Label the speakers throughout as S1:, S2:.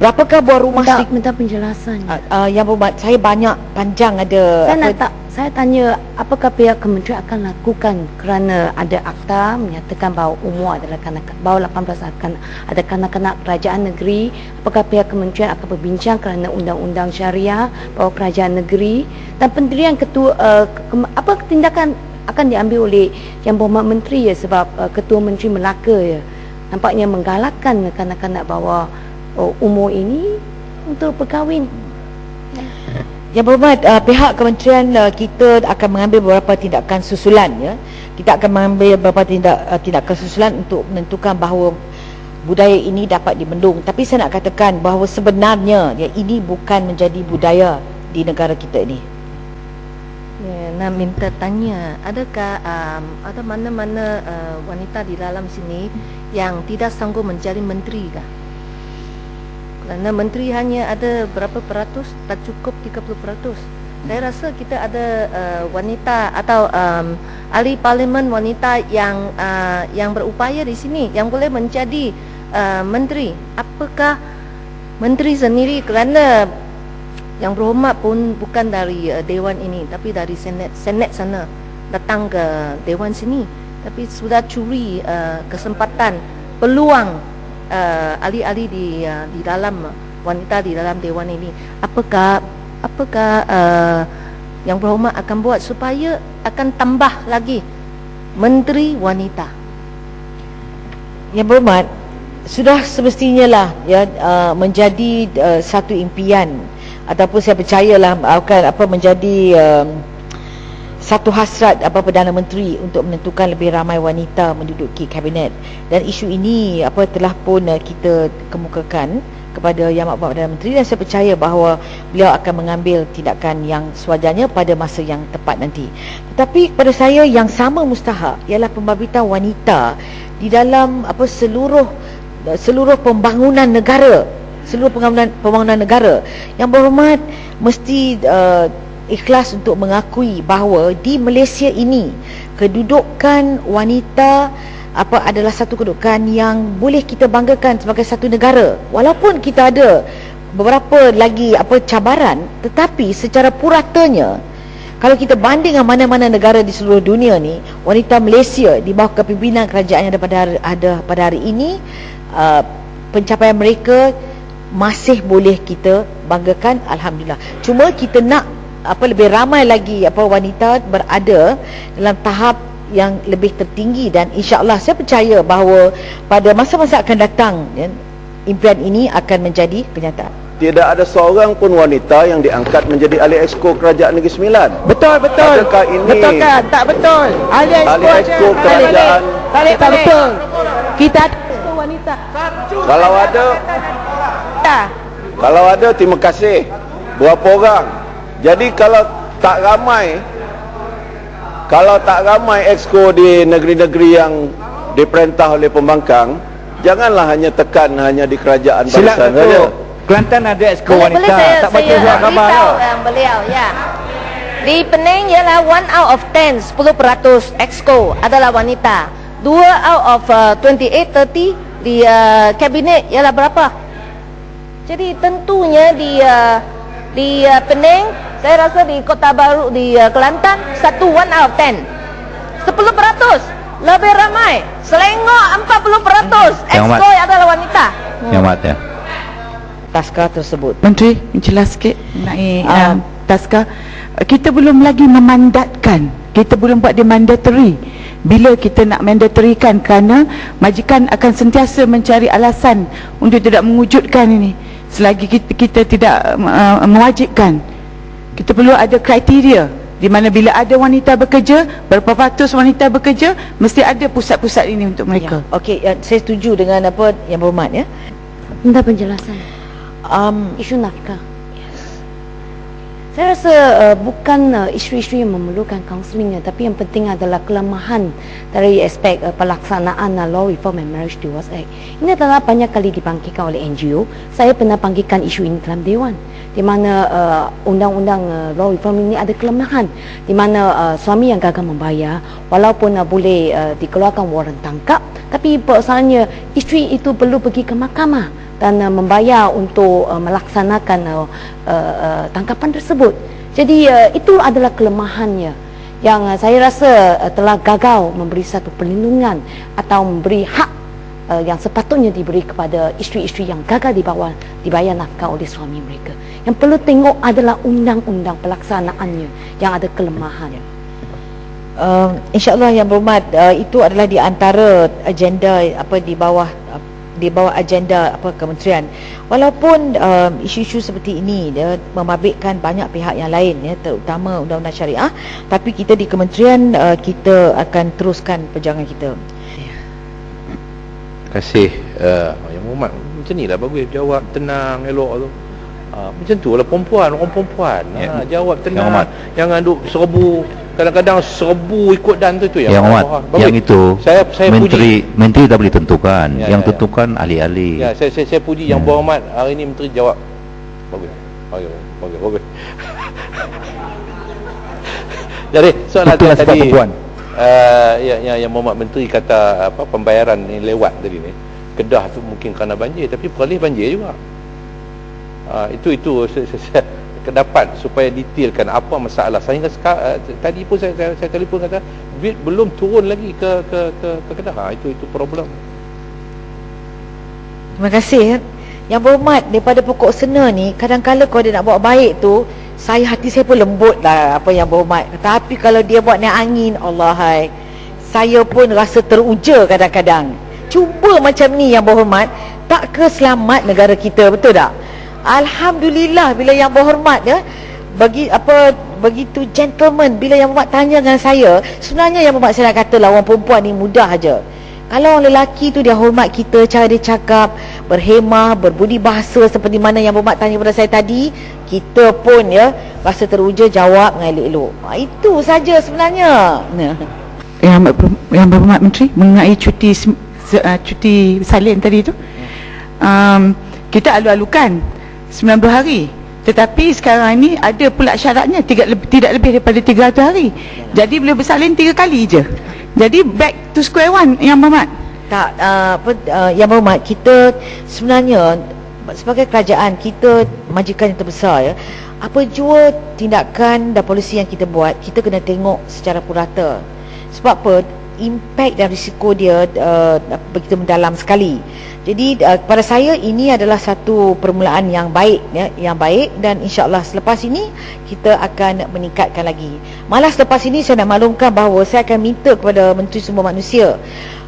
S1: Berapakah buah rumah
S2: minta,
S1: sedikit?
S2: minta penjelasan.
S1: Uh, uh, yang berhormat, saya banyak panjang ada
S2: saya nak tak saya tanya apakah pihak kementerian akan lakukan kerana ada akta menyatakan bahawa umur adalah kanak bawah 18 akan ada kanak-kanak kerajaan negeri apakah pihak kementerian akan berbincang kerana undang-undang syariah bahawa kerajaan negeri dan pendirian ketua uh, ke, apa tindakan akan diambil oleh yang berhormat menteri ya sebab uh, ketua menteri Melaka ya nampaknya menggalakkan kanak-kanak bahawa uh, umur ini untuk berkahwin
S1: Yang berhormat, uh, pihak kementerian uh, kita akan mengambil beberapa tindakan susulan ya. Kita akan mengambil beberapa tindak uh, tindakan susulan untuk menentukan bahawa budaya ini dapat dibendung. Tapi saya nak katakan bahawa sebenarnya ya ini bukan menjadi budaya di negara kita ini.
S3: Ya, nak minta tanya, adakah um, ada mana-mana uh, wanita di dalam sini yang tidak sanggup menjadi menteri kah? Kerana menteri hanya ada berapa peratus, tak cukup 30 peratus. Saya rasa kita ada uh, wanita atau um, ahli parlimen wanita yang uh, yang berupaya di sini yang boleh menjadi uh, menteri. Apakah menteri sendiri kerana yang berhormat pun bukan dari uh, dewan ini tapi dari senat senat sana datang ke dewan sini tapi sudah curi uh, kesempatan peluang uh, ahli-ahli di uh, di dalam uh, wanita di dalam dewan ini. Apakah apakah uh, yang berhormat akan buat supaya akan tambah lagi menteri wanita?
S1: Yang berhormat, sudah semestinya lah ya uh, menjadi uh, satu impian. Ataupun saya percayalah akan apa menjadi um, satu hasrat apa Perdana Menteri untuk menentukan lebih ramai wanita menduduki kabinet. Dan isu ini apa telah pun uh, kita kemukakan kepada Yang Amat Perdana Menteri. Dan saya percaya bahawa beliau akan mengambil tindakan yang sewajarnya pada masa yang tepat nanti. Tetapi kepada saya yang sama mustahak ialah pembabitan wanita di dalam apa seluruh seluruh pembangunan negara. Seluruh pembangunan pembangunan negara. Yang berhormat mesti uh, ikhlas untuk mengakui bahawa di Malaysia ini kedudukan wanita apa adalah satu kedudukan yang boleh kita banggakan sebagai satu negara. Walaupun kita ada beberapa lagi apa cabaran tetapi secara puratanya kalau kita banding dengan mana-mana negara di seluruh dunia ni wanita Malaysia di bawah kepimpinan kerajaan yang ada pada hari, ada pada hari ini uh, pencapaian mereka masih boleh kita banggakan alhamdulillah. Cuma kita nak apa lebih ramai lagi apa wanita berada dalam tahap yang lebih tertinggi dan insya-Allah saya percaya bahawa pada masa-masa akan datang ya, impian ini akan menjadi kenyataan.
S4: Tidak ada seorang pun wanita yang diangkat menjadi ahli exco kerajaan Negeri Sembilan.
S5: Betul betul.
S4: Adakah ini
S5: Betul kan? Tak betul. Ahli exco
S4: ahli exco kerajaan?
S5: balik. Balik tak betul. Kita ada exco wanita.
S4: Kalau ada, kalau ada terima kasih. Berapa orang? Jadi kalau tak ramai kalau tak ramai exco di negeri-negeri yang diperintah oleh pembangkang, janganlah hanya tekan hanya di kerajaan
S5: Silap
S4: barisan saja.
S5: Kelantan ada exco
S3: boleh,
S5: wanita.
S3: boleh saya
S5: tak baca surat khabar
S3: beritahu
S5: ke?
S3: um, beliau ya di Penang ialah 1 out of 10 10% exco adalah wanita 2 out of uh, 28 30 di uh, kabinet ialah berapa jadi tentunya di uh, di uh, Penang saya rasa di Kota Baru di uh, Kelantan satu 1 out of 10 10% lebih ramai Selangor 40%
S6: Yang
S3: exco adalah wanita
S6: Yang mata.
S1: Taskar tersebut.
S7: Menteri, jelas sikit mengenai
S1: Ah.
S7: um, taska. Kita belum lagi memandatkan. Kita belum buat dia mandatory. Bila kita nak mandatorikan kerana majikan akan sentiasa mencari alasan untuk tidak mewujudkan ini. Selagi kita, kita tidak uh, mewajibkan. Kita perlu ada kriteria di mana bila ada wanita bekerja, berapa ratus wanita bekerja, mesti ada pusat-pusat ini untuk mereka.
S1: Ya. Okey, ya, saya setuju dengan apa yang berhormat ya.
S2: minta penjelasan
S1: Um,
S2: isu nafkah saya rasa uh, bukan uh, isu-isu yang memerlukan kaunselingnya tapi yang penting adalah kelemahan dari aspek uh, pelaksanaan uh, Law Reform and Marriage Divorce Act. Ini adalah banyak kali dibangkitkan oleh NGO. Saya pernah bangkitkan isu ini dalam Dewan di mana uh, undang-undang uh, Law Reform ini ada kelemahan di mana uh, suami yang gagal membayar walaupun uh, boleh uh, dikeluarkan waran tangkap tapi persoalannya isteri itu perlu pergi ke mahkamah dan uh, membayar untuk uh, melaksanakan uh, uh, uh, tangkapan tersebut. Jadi uh, itu adalah kelemahannya yang uh, saya rasa uh, telah gagal memberi satu perlindungan atau memberi hak uh, yang sepatutnya diberi kepada isteri-isteri yang gagal dibawa dibayar nafkah oleh suami mereka. Yang perlu tengok adalah undang-undang pelaksanaannya yang ada kelemahan.
S1: Uh, InsyaAllah yang berhormat uh, itu adalah di antara agenda apa di bawah di bawah agenda apa kementerian. Walaupun uh, isu-isu seperti ini dia membabitkan banyak pihak yang lain ya terutama undang-undang syariah tapi kita di kementerian uh, kita akan teruskan perjuangan kita.
S6: Terima kasih uh, Yang Muhammad Macam ni lah bagus Jawab tenang Elok tu uh, Macam tu lah perempuan Orang perempuan
S8: Ya.
S6: uh, Jawab tenang
S8: Muhammad.
S6: Jangan duk serbu Kadang-kadang serbu ikut dan tu tu
S8: Yang Muhammad,
S6: ah, bagus.
S8: yang itu
S6: Saya saya
S8: menteri
S6: puji
S8: menteri tak boleh tentukan.
S6: Ya,
S8: yang
S6: ya, ya.
S8: tentukan ahli-ahli.
S6: Ya, saya saya, saya puji Yang
S8: Hmm.
S6: Muhammad Hari ni menteri jawab Bagus Bagus Bagus Bagus Jadi soalan
S8: Itulah sebab
S6: tadi
S8: perempuan.
S6: uh, yang, yang, yang Muhammad Menteri kata apa pembayaran ni lewat tadi ni Kedah tu mungkin kerana banjir tapi Perlis banjir juga uh, itu itu saya, saya, saya dapat supaya detailkan apa masalah sehingga sekarang, uh, tadi pun saya, saya, saya telefon kata duit belum turun lagi ke ke ke, ke Kedah ha, itu itu problem
S1: Terima kasih. Yang berhormat daripada pokok sena ni kadang-kala kalau dia nak buat baik tu saya hati saya pun lembut lah apa yang berhormat. Tapi kalau dia buat naik angin Allah hai. Saya pun rasa teruja kadang-kadang. Cuba macam ni yang berhormat tak ke selamat negara kita betul tak? Alhamdulillah bila yang berhormat ya bagi apa begitu gentleman bila yang berhormat tanya dengan saya sebenarnya yang berhormat saya nak kata lah orang perempuan ni mudah aja. Kalau orang lelaki tu dia hormat kita cara dia cakap berhemah berbudi bahasa seperti mana yang berhormat tanya kepada saya tadi kita pun ya rasa teruja jawab dengan elok-elok. Ha, itu saja sebenarnya.
S7: Yang, yang berhormat menteri mengenai cuti uh, cuti salin tadi tu um, kita alu-alukan 90 hari. Tetapi sekarang ni ada pula syaratnya tiga, lebih, tidak lebih daripada 300 hari. Jadi boleh bersalin tiga kali je. Jadi back to square one yang berhormat.
S1: Tak, uh, apa, uh, yang berhormat, kita sebenarnya sebagai kerajaan, kita majikan yang terbesar ya, apa jua tindakan dan polisi yang kita buat, kita kena tengok secara purata. Sebab apa? Impact dan risiko dia uh, begitu mendalam sekali. Jadi uh, pada saya ini adalah satu permulaan yang baik ya, yang baik dan insya-Allah selepas ini kita akan meningkatkan lagi. Malah selepas ini saya nak maklumkan bahawa saya akan minta kepada Menteri Sumber Manusia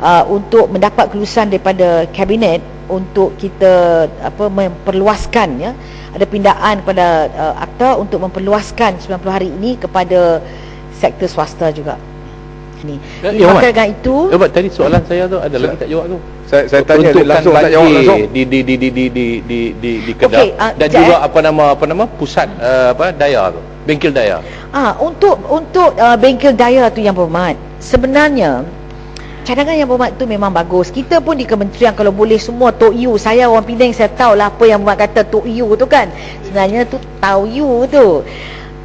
S1: uh, untuk mendapat kelulusan daripada kabinet untuk kita apa memperluaskan ya ada pindaan kepada uh, akta untuk memperluaskan 90 hari ini kepada sektor swasta juga. Ini.
S6: Ya, ya,
S1: maka dengan itu
S6: Ya, tadi soalan saya tu ada lagi tak jawab tu.
S4: Saya, saya tanya dia langsung tak jawab langsung.
S6: di di di di di di di di, di Kedah
S1: Okey, ah,
S6: dan juga apa nama apa nama pusat uh, apa daya tu. Bengkel daya.
S1: Ah, untuk untuk uh, bengkel daya tu yang berhormat. Sebenarnya cadangan yang berhormat tu memang bagus. Kita pun di kementerian kalau boleh semua Tok Yu, saya orang Penang saya tahulah apa yang berhormat kata Tok Yu tu kan. Sebenarnya tu tahu you tu.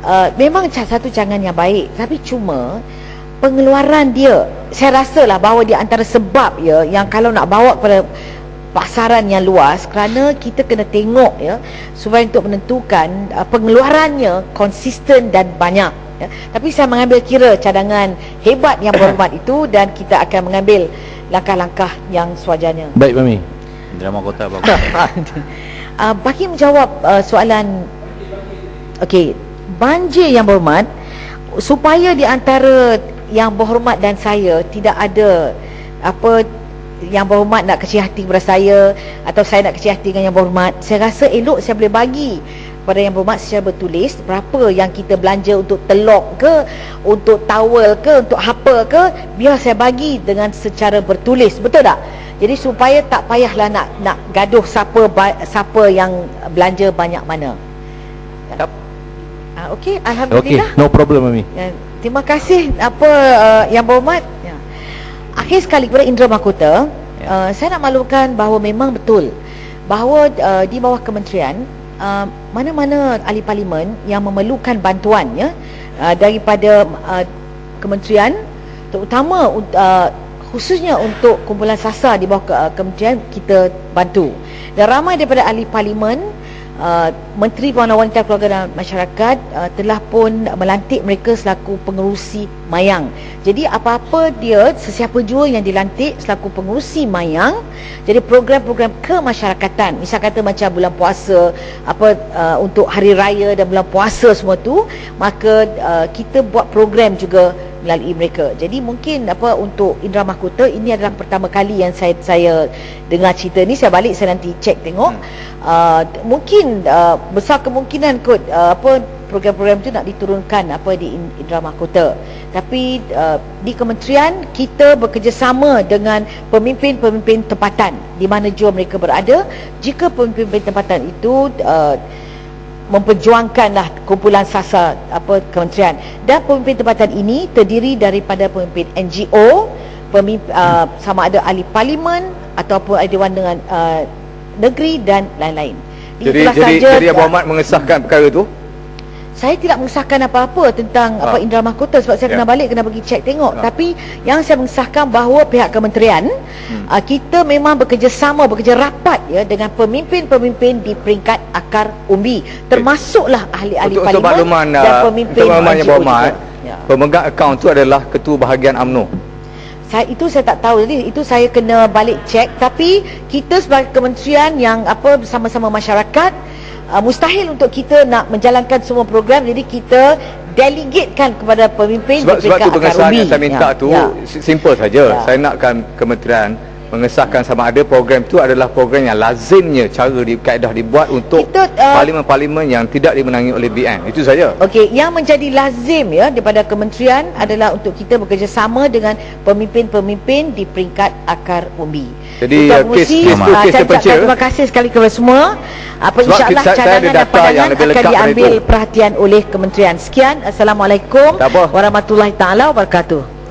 S1: Uh, memang satu jangan yang baik tapi cuma pengeluaran dia saya rasalah bahawa di antara sebab ya yang kalau nak bawa kepada pasaran yang luas kerana kita kena tengok ya supaya untuk menentukan uh, pengeluarannya konsisten dan banyak ya. tapi saya mengambil kira cadangan hebat yang berhormat itu dan kita akan mengambil langkah-langkah yang sewajarnya
S6: Baik Mami.
S8: Drama kota bagus.
S1: uh, bagi menjawab uh, soalan okey banjir yang berhormat supaya di antara yang berhormat dan saya tidak ada apa yang berhormat nak kecil hati kepada saya atau saya nak kecil hati dengan yang berhormat saya rasa elok saya boleh bagi kepada yang berhormat secara bertulis berapa yang kita belanja untuk telok ke untuk towel ke untuk apa ke biar saya bagi dengan secara bertulis betul tak jadi supaya tak payahlah nak nak gaduh siapa siapa yang belanja banyak mana. Ah, okey,
S6: Okey,
S1: alhamdulillah.
S6: no problem Mami.
S1: Terima kasih apa uh, yang berhormat. Ya. Akhir sekali kepada Indra Mahkota,
S8: Ya.
S1: uh, saya nak maklumkan bahawa memang betul bahawa uh, di bawah kementerian uh, mana-mana ahli parlimen yang memerlukan bantuan ya uh, daripada uh, kementerian terutama uh, khususnya untuk kumpulan sasar di bawah ke, uh, kementerian kita bantu Dan ramai daripada ahli parlimen Uh, Menteri Pembangunan Wanita Keluarga dan Masyarakat uh, telah pun melantik mereka selaku pengerusi mayang. Jadi apa-apa dia sesiapa jua yang dilantik selaku pengerusi mayang, jadi program-program kemasyarakatan, misal kata macam bulan puasa, apa uh, untuk hari raya dan bulan puasa semua tu, maka uh, kita buat program juga melalui mereka. Jadi mungkin apa untuk Indra Mahkota ini adalah pertama kali yang saya saya dengar cerita ni saya balik saya nanti cek tengok uh, mungkin uh, besar kemungkinan kot uh, apa program-program itu nak diturunkan apa di In- Indra Mahkota. Tapi uh, di kementerian kita bekerjasama dengan pemimpin-pemimpin tempatan di mana jua mereka berada. Jika pemimpin-pemimpin tempatan itu uh, memperjuangkanlah kumpulan sasa apa kementerian dan pemimpin tempatan ini terdiri daripada pemimpin NGO pemimpin, uh, sama ada ahli parlimen ataupun ahli dewan dengan uh, negeri dan lain-lain.
S9: Jadi jadi jadi Abang Ahmad mengesahkan perkara tu.
S1: Saya tidak mengesahkan apa-apa tentang
S9: Ah.
S1: apa Indra Mahkota sebab saya
S9: Ya.
S1: kena balik kena pergi cek tengok
S9: Ah.
S1: tapi yang saya mengesahkan bahawa pihak kementerian
S9: Hmm.
S1: uh, kita memang bekerjasama bekerja rapat ya dengan pemimpin-pemimpin di peringkat akar umbi termasuklah ahli-ahli
S9: Untuk, untuk
S1: parlimen
S9: makluman
S1: dan
S9: uh,
S1: pemimpin
S9: untuk makluman yang
S1: NGO
S9: Abang Ahmad,
S1: juga. Ya.
S9: pemegang akaun tu adalah ketua bahagian UMNO.
S1: Saya itu saya tak tahu jadi itu saya kena balik cek tapi kita sebagai kementerian yang apa bersama-sama masyarakat uh, mustahil untuk kita nak menjalankan semua program jadi kita delegatekan kepada pemimpin
S9: Sebab
S1: di
S9: sebab tu pengesahan
S1: umbi.
S9: yang saya minta
S1: Ya,
S9: tu
S1: ya.
S9: si- simple saja.
S1: Ya.
S9: Saya nakkan kementerian mengesahkan sama ada program tu adalah program yang lazimnya cara di kaedah dibuat untuk
S1: uh,
S9: parlimen-parlimen yang tidak dimenangi oleh BN. Itu saja.
S1: Okey, yang menjadi lazim ya daripada kementerian adalah untuk kita bekerjasama dengan pemimpin-pemimpin di peringkat akar umbi.
S9: Jadi, uh, kes- kes tu,
S1: ah,
S9: kes terpencil.
S1: ucapkan terima kasih sekali kepada semua. Apa
S9: Sebab
S1: insya-Allah cadangan dan pandangan akan diambil perhatian oleh kementerian. Sekian, assalamualaikum warahmatullahi taala wabarakatuh.